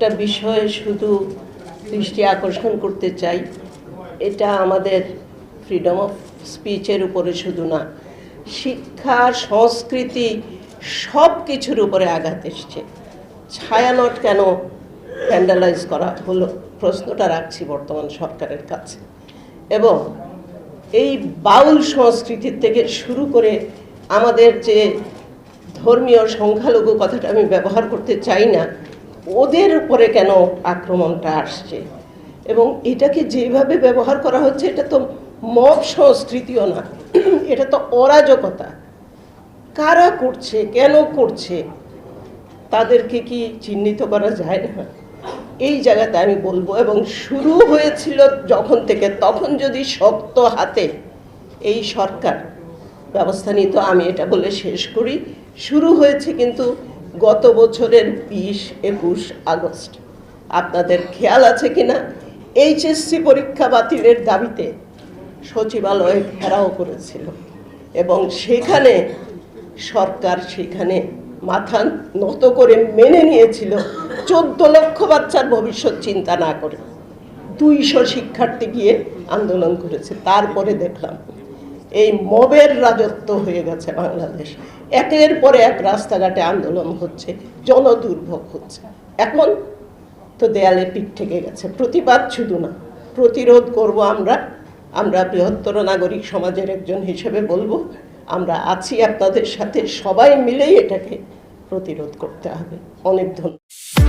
একটা বিষয়ে শুধু দৃষ্টি আকর্ষণ করতে চাই, এটা আমাদের ফ্রিডম অফ স্পিচের উপরে শুধু না, শিক্ষা, সংস্কৃতি সব কিছুর উপরে আঘাত এসছে। ছায়ানট কেন প্যান্ডালাইজ করা হলো? প্রশ্নটা রাখছি বর্তমান সরকারের কাছে। এবং এই বাউল সংস্কৃতির থেকে শুরু করে আমাদের যে ধর্মীয় সংখ্যালঘু কথাটা আমি ব্যবহার করতে চাই না ওদের উপরে কেন আক্রমণটা আসছে? এবং এটাকে যেভাবে ব্যবহার করা হচ্ছে, এটা তো মব সংস্কৃতিও না। এটা তো অরাজকতা। কারা করছে, কেন করছে, তাদেরকে কি চিহ্নিত করা যায় না? এই জায়গাতে আমি বলব, এবং শুরু হয়েছিল যখন থেকে, তখন যদি শক্ত হাতে এই সরকার ব্যবস্থা নিত, আমি এটা বলে শেষ করি। শুরু হয়েছে কিন্তু গত বছরের বিশ একুশ আগস্ট। আপনাদের খেয়াল আছে কিনা? এইচএসসি পরীক্ষা বাতিলের দাবিতে সচিবালয়ে ঘেরাও করেছিল এবং সেখানে সরকার সেখানে মাথা নত করে মেনে নিয়েছিল, চোদ্দ লক্ষ বাচ্চার ভবিষ্যৎ চিন্তা না করে। দুইশো শিক্ষার্থী গিয়ে আন্দোলন করেছে। তারপরে দেখলাম এই মবের রাজত্ব হয়ে গেছে বাংলাদেশ। একের পরে এক রাস্তাঘাটে আন্দোলন হচ্ছে, জনদুর্ভোগ হচ্ছে। এখন তো দেয়ালে পিঠ থেকে গেছে, প্রতিবাদ শুধু না, প্রতিরোধ করব আমরা। আমরা বৃহত্তর নাগরিক সমাজের একজন হিসেবে বলব, আমরা আছি আপনাদের সাথে, সবাই মিলেই এটাকে প্রতিরোধ করতে হবে। অনেক ধন্যবাদ।